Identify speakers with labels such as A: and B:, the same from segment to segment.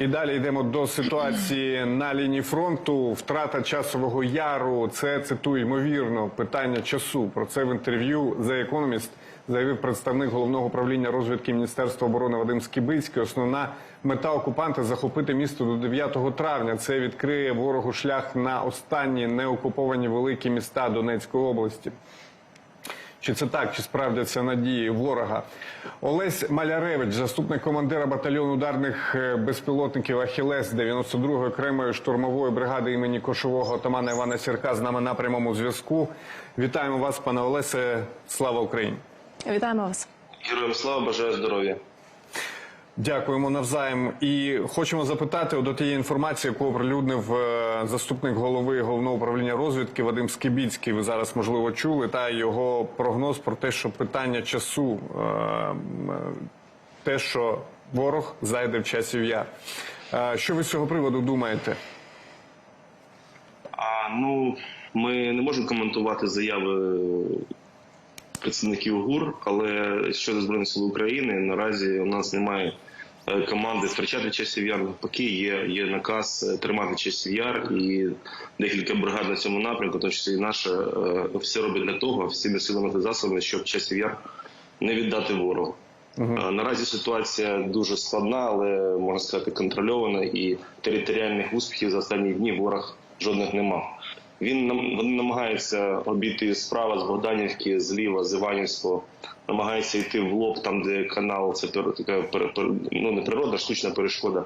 A: І далі йдемо до ситуації на лінії фронту. Втрата часового яру це цитую ймовірно питання часу. Про це в інтерв'ю The Economist заявив представник головного управління розвідки Міністерства оборони Вадим Скібицький. Основна мета окупанта захопити місто до 9 травня. Це відкриє ворогу шлях на останні неокуповані великі міста Донецької області. Чи це так, чи справдяться надії ворога? Олесь Маляревич, заступник командира батальйону ударних е, безпілотників Ахілес 92-ї окремої штурмової бригади імені Кошового отамана Івана Сірка з нами на прямому зв'язку. Вітаємо вас, пане Олесе. Слава Україні!
B: Вітаємо вас.
C: Героям слава, бажаю здоров'я.
A: Дякуємо навзаєм. І хочемо запитати до тієї інформації, яку оприлюднив е, заступник голови головного управління розвідки Вадим Скибіцький. Ви зараз можливо чули та його прогноз про те, що питання часу, е, е, те, що ворог зайде в часів. Е, Що ви з цього приводу думаєте?
C: А ну ми не можемо коментувати заяви представників ГУР, але щодо збройних сил України наразі у нас немає команди втрачати часів яр. Навпаки, є, є наказ е, тримати часів яр і декілька бригад на цьому напрямку, тому числі і наша е, все робить для того, всіми силами та засобами, щоб часів яр не віддати ворогу. Е, Наразі ситуація дуже складна, але можна сказати контрольована, і територіальних успіхів за останні дні ворог жодних не мав. Він вони намагаються обійти справа з Богданівки, зліва, з Іванівського, намагається йти в лоб, там де канал, це така пер- пер- ну не природа, штучна перешкода.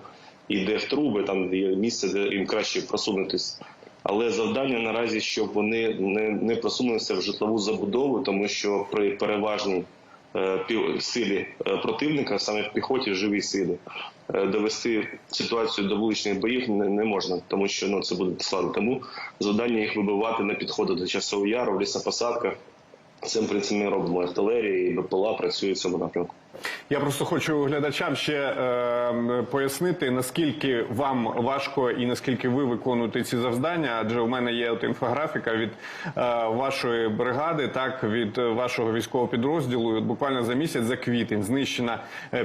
C: Йде в труби, там є місце, де їм краще просунутись. Але завдання наразі, щоб вони не, не просунулися в житлову забудову, тому що при переважній силі е, противника, саме в піхоті, живій силі, е, довести ситуацію до вуличних боїв не, можна, тому що ну це буде складно. Тому завдання їх вибивати на підходи до часового яру, в лісопосадках. Цим принципі ми робимо. Артилерія і БПЛА працює в цьому напрямку.
A: Я просто хочу глядачам ще е, пояснити, наскільки вам важко і наскільки ви виконуєте ці завдання. Адже у мене є от інфографіка від е, вашої бригади, так від е, вашого військового підрозділу. От буквально за місяць, за квітень, знищено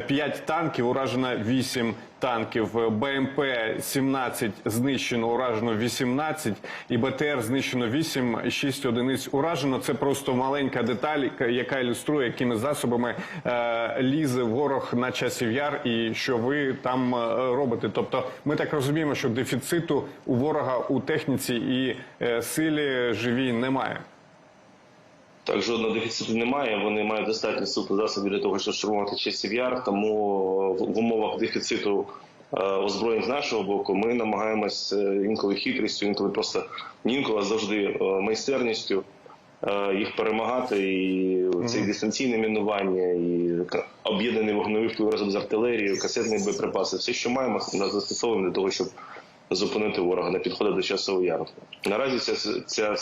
A: 5 танків, уражено 8 танків. Е, БМП 17 знищено, уражено 18, і БТР знищено 8, 6 одиниць уражено. Це просто маленька деталь, яка ілюструє, якими засобами е, лізе ворог на часів яр, і що ви там е, робите. Тобто, ми так розуміємо, що дефіциту у ворога у техніці і е, силі живій немає.
C: Так, жодного дефіциту немає. Вони мають достатньо сил засобів для того, щоб штурмувати часів яр. Тому в в умовах дефіциту е, озброєнь з нашого боку ми намагаємось е, інколи хитрістю, інколи просто інколи завжди е, майстерністю е, їх перемагати. І це і дистанційне мінування, і об'єднаний вогневий вплив разом з артилерією, касетні боєприпаси. Все, що маємо, нас застосовуємо для того, щоб зупинити ворога на підходи до часового яру. Наразі ця, ця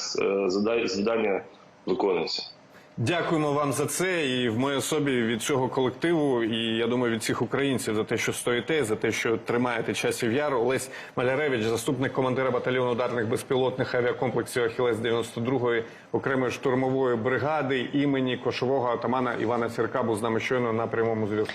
C: задання завдання виконується.
A: Дякуємо вам за це і в моїй особі від цього колективу, і я думаю, від всіх українців за те, що стоїте, за те, що тримаєте часів яру. Олесь Маляревич, заступник командира батальйону ударних безпілотних авіакомплексів Ахілес 92-ї окремої штурмової бригади імені кошового атамана Івана Сірка був з нами щойно на прямому зв'язку.